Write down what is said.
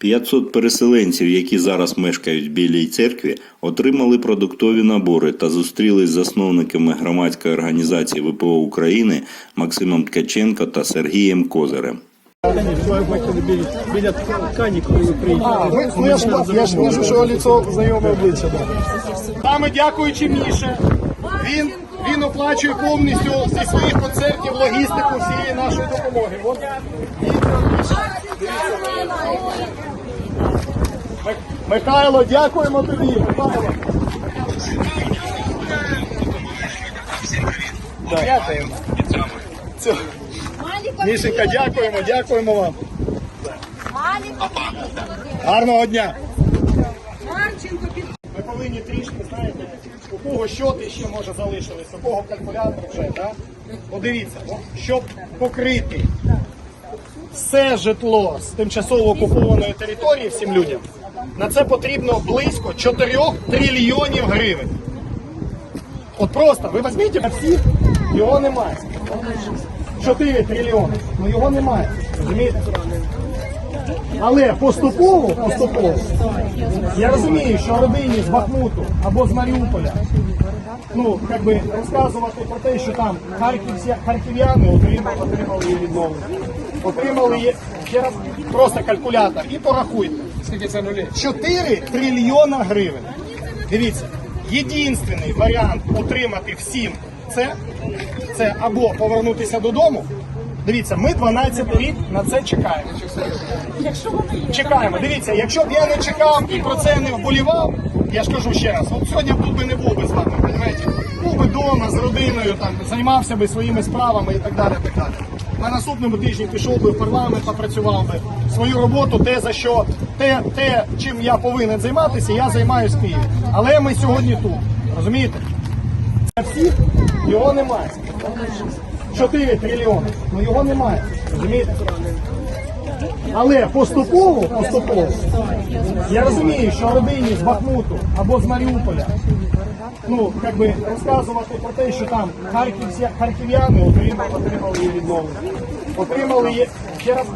500 переселенців, які зараз мешкають в Білій церкві, отримали продуктові набори та зустрілись з засновниками громадської організації ВПО України Максимом Ткаченко та Сергієм Козирем. Біля, А, приїхали. я, ж, я що лицо знайоме обличчя. Саме дякуючи Міше, він, він оплачує повністю зі своїх концертів логістику всієї нашої допомоги. От Михайло, дякуємо тобі. Михайло. Дякуємо. Мішенька, дякуємо, дякуємо вам. Гарного дня. Ми повинні трішки, знаєте, у кого щоти ще може залишилися, у кого калькулятор вже, так? Подивіться, щоб покрити все житло з тимчасово окупованої території всім людям, на це потрібно близько 4 трильйонів гривень. От просто, ви візьміть а всіх, його немає. 4 трильйони, ну його немає. Розумієте? Але поступово, поступово, я розумію, що родині з Бахмуту або з Маріуполя, ну, як би розказувати про те, що там харків'яни отримали, отримали відновлення. Отримали ще раз, просто калькулятор і порахуйте. Скільки це нулі? 4 трильйона гривень. Дивіться, єдинственний варіант отримати всім це, це або повернутися додому. Дивіться, ми 12 рік на це чекаємо. Чекаємо. Дивіться, якщо б я не чекав і про це не вболівав, я ж кажу ще раз, от сьогодні б тут би не був би з вами, розумієте? Був би вдома з родиною, там займався би своїми справами і так далі. Так далі. На наступному тижні пішов би в парламент, попрацював би свою роботу, те за що те, те, чим я повинен займатися, я займаюся Києві. Але ми сьогодні тут. Розумієте? Це всіх його немає. 4 трильйони. Ну його немає. Розумієте? Але поступово, поступово, я розумію, що родині з Бахмуту або з Маріуполя, ну, як би розказувати про те, що там харків'яни отримали, отримали відновлення. Отримали її, ще раз,